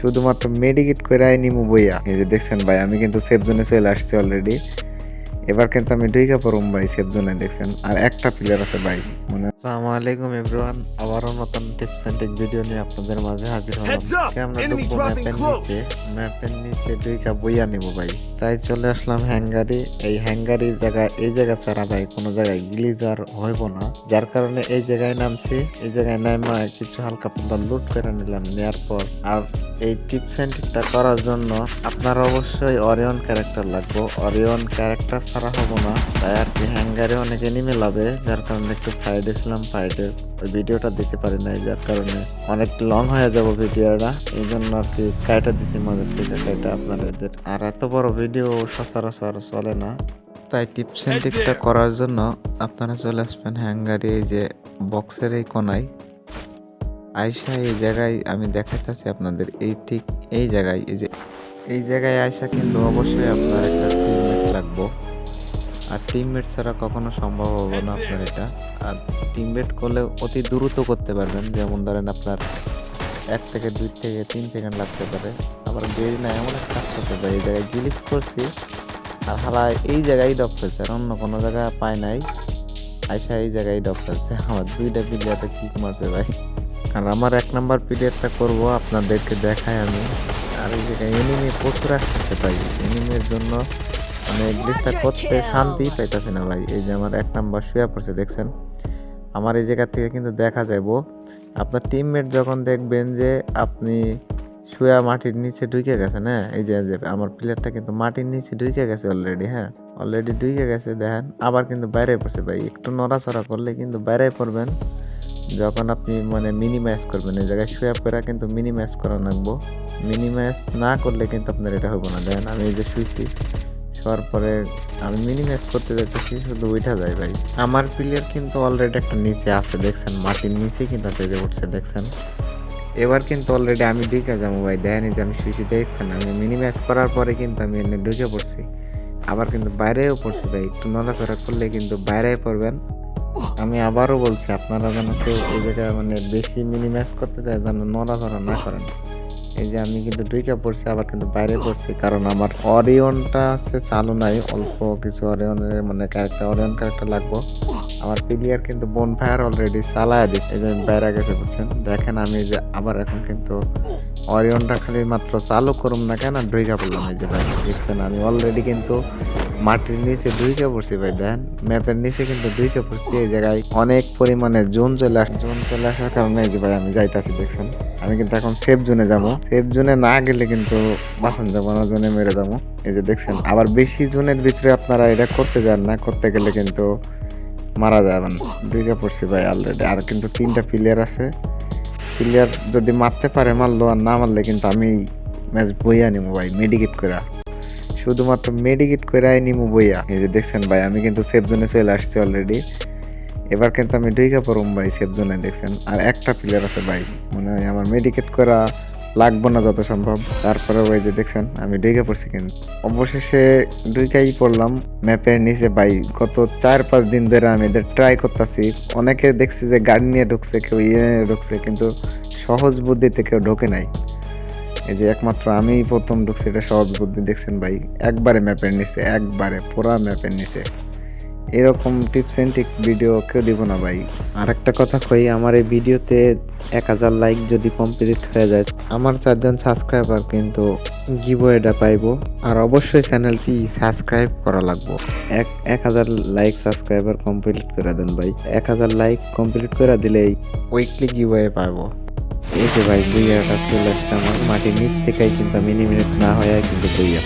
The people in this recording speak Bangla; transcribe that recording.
শুধুমাত্র মেডিকেট করে নিমু বইয়া। এই যে দেখছেন ভাই, আমি কিন্তু সেফ জোনে চলে আসছি অলরেডি এবার কিন্তু আমি দুইকা পড়ুম ভাই সেফ জোনে দেখছেন আর একটা প্লেয়ার আছে ভাই মানে আসসালামু আলাইকুম এভরিওয়ান আবারও নতুন টিপস এন্ড ট্রিক ভিডিও নিয়ে আপনাদের মাঝে হাজির হলাম। আমরা ঢুকবো ম্যাপের নিচে। ম্যাপের নিচে দুইকা বইয়া নেব ভাই। তাই চলে আসলাম হ্যাঙ্গারি এই হ্যাঙ্গারি জায়গা এই জায়গা ছাড়া ভাই কোনো জায়গায় গ্লিজার হইব না। যার কারণে এই জায়গায় নামছি। এই জায়গায় নামা কিছু হালকা পাতলা লুট করে নিলাম নেওয়ার পর। আর এই টিপস এন্ড ট্রিকটা করার জন্য আপনার অবশ্যই অরিয়ন ক্যারেক্টার লাগবে। অরিয়ন ক্যারেক্টার ছাড়া হব না। তাই আর কি হ্যাঙ্গারে অনেক এনিমে লাভে যার কারণে একটু ফাইডে ছিলাম ফাইডে ওই ভিডিওটা দিতে পারি নাই, যার কারণে অনেক লং হয়ে যাব ভিডিওটা। এই জন্য আর কি কাইটা দিছি মজার থেকে কাইটা আপনাদের। আর এত বড় ভিডিও সচরাচর চলে না। তাই টিপস এন্ড ট্রিকটা করার জন্য আপনারা চলে আসবেন হ্যাঙ্গারে এই যে বক্সের এই কোনায়। আয়সা এই জায়গায় আমি দেখাইতেছি আপনাদের, এই ঠিক এই জায়গায়, এই যে এই জায়গায় আয়সা কিন্তু অবশ্যই আপনার একটা টিমমেট ছাড়া কখনো সম্ভব হবে না আপনার এটা। আর টিমমেট করলে অতি দ্রুত করতে পারবেন। যেমন ধরেন আপনার এক থেকে দুই থেকে তিন সেকেন্ড লাগতে পারে। আবার দেরি না এমন একটা কাজ করতে পারে। এই জায়গায় গিলিস করছি আর হালা এই জায়গায় ডক ফেলছে আর অন্য কোনো জায়গায় পায় নাই। আয়সা এই জায়গায় ডক ফেলছে আমার দুইটা পিলিয়াতে কিক মারছে ভাই? আর আমার এক নাম্বার পিরিয়ডটা করব আপনাদেরকে দেখাই আমি। আর এই জায়গায় এনিমি প্রচুর আসতে ভাই। এনিমির জন্য মানে গ্লিচটা করতে শান্তি পাইতেছে না ভাই। এই যে আমার এক নাম্বার শুয়ে পড়ছে দেখছেন? আমার এই জায়গা থেকে কিন্তু দেখা যাব আপনার টিমমেট যখন দেখবেন যে আপনি শুয়া মাটির নিচে ঢুকে গেছেন হ্যাঁ? এই যে যে আমার প্লেয়ারটা কিন্তু মাটির নিচে ঢুকে গেছে অলরেডি হ্যাঁ? অলরেডি ঢুকে গেছে দেখেন। আবার কিন্তু বাইরে পড়ছে ভাই। একটু নড়াচড়া করলে কিন্তু বাইরে পড়বেন। যখন আপনি মানে মিনিমাইজ করবেন এই জায়গায় শুয়ে পেরা কিন্তু মিনিমাইজ করা লাগবো। মিনিমাইজ না করলে কিন্তু আপনার এটা হব না। দেখেন আমি এই যে শুয়েছি শোয়ার পরে আমি মিনিমাইজ করতে যাচ্ছি, শুধু উঠা যায় ভাই। আমার প্লেয়ার কিন্তু অলরেডি একটা নিচে আছে, দেখছেন? মাটির নিচে কিন্তু যে উঠছে, দেখছেন? এবার কিন্তু অলরেডি আমি ঢুকে যাব ভাই, দেখেনি যে আমি শুয়েছি দেখছেন? আমি মিনিমাইজ করার পরে কিন্তু আমি এনে ঢুকে পড়ছি। আবার কিন্তু বাইরেও পড়ছি ভাই, একটু নড়াচড়া করলে কিন্তু বাইরে পড়বেন। আমি আবারও বলছি, আপনারা যেন কেউ এই জায়গায় মানে বেশি মিনিমাইজ করতে চায়, যেন নড়াচড়া না করেন। এই যে আমি কিন্তু দুইটা পড়ছি, আবার কিন্তু বাইরে পড়ছি, কারণ আমার অরিয়নটা আছে, চালু নাই, অল্প কিছু অরিয়নের মানে ক্যারেক্টার অরিয়ন ক্যারেক্টার লাগবো। আমার প্লেয়ার কিন্তু বন ফায়ার অলরেডি চালায় দিচ্ছে এই যে বাইরে গেছে বলছেন দেখেন আমি যে আবার এখন কিন্তু অরিয়নটা খালি মাত্র চালু করুম না কেন ডুইকা পড়লাম, এই যে ভাই, দেখছেন? আমি অলরেডি কিন্তু মাটির নিচে দুইকা পড়ছি ভাই দেখেন ম্যাপের নিচে কিন্তু দুইকা পড়ছি। এই জায়গায় অনেক পরিমাণে জোন চলে আসছে জোন চলে আসার কারণে যে ভাই আমি যাইতাছি, দেখছেন? আমি কিন্তু এখন সেফ জোনে যাব। সেফ জোনে না গেলে কিন্তু বাসন যাব না জোনে মেরে যাব এই যে দেখছেন, আবার বেশি জোনের ভিতরে আপনারা এটা করতে যান না, করতে গেলে কিন্তু মারা যাবেন। দুইটা পড়ছি ভাই অলরেডি আর কিন্তু তিনটা প্লেয়ার আছে। প্লেয়ার যদি মারতে পারে মারলো আর না মারলে কিন্তু আমি ম্যাচ বইয়া নিবো ভাই মেডিকেট করে শুধুমাত্র মেডিকেট করে নিমু বইয়া। এই যে দেখছেন ভাই, আমি কিন্তু সেফ জোনে চলে আসছি অলরেডি এবার কিন্তু আমি দুইকা পড়ুম ভাই সেফ জোনে দেখছেন? আর একটা প্লেয়ার আছে ভাই মানে আমার মেডিকেট করা লাগবো না যত সম্ভব। তারপরে ওই যে দেখছেন, আমি দুইকা পড়ছি কিন্তু। অবশেষে দুইকাই পড়লাম ম্যাপের নিচে ভাই, গত চার পাঁচ দিন ধরে আমি এদের ট্রাই করতেছি। অনেকে দেখছি যে গাড়ি নিয়ে ঢুকছে, কেউ ইয়ে নিয়ে ঢুকছে, কিন্তু সহজ বুদ্ধিতে কেউ ঢোকে নাই। এই যে একমাত্র আমি প্রথম ঢুকছি এটা সহজ বুদ্ধি দেখছেন ভাই। একবারে ম্যাপের নিচে, একবারে পুরা ম্যাপের নিচে। এরকম টিপস এন্ড ট্রিক ভিডিও কেউ দিব না ভাই। আর একটা কথা কই, আমার এই ভিডিওতে এক হাজার লাইক যদি কমপ্লিট হয়ে যায়, আমার চারজন সাবস্ক্রাইবার কিন্তু গিভওয়েটা পাইবো। আর অবশ্যই চ্যানেলটি সাবস্ক্রাইব করা লাগবো। এক এক হাজার লাইক সাবস্ক্রাইবার কমপ্লিট করে দেন ভাই। এক হাজার লাইক কমপ্লিট করে দিলেই উইকলি গিভওয়ে পাবো যে ভাই বুইয়াটা চলে আসছে আমার মাটির নিচ থেকেই কিন্তু মিনি মিনিট না হয় কিন্তু বুইয়া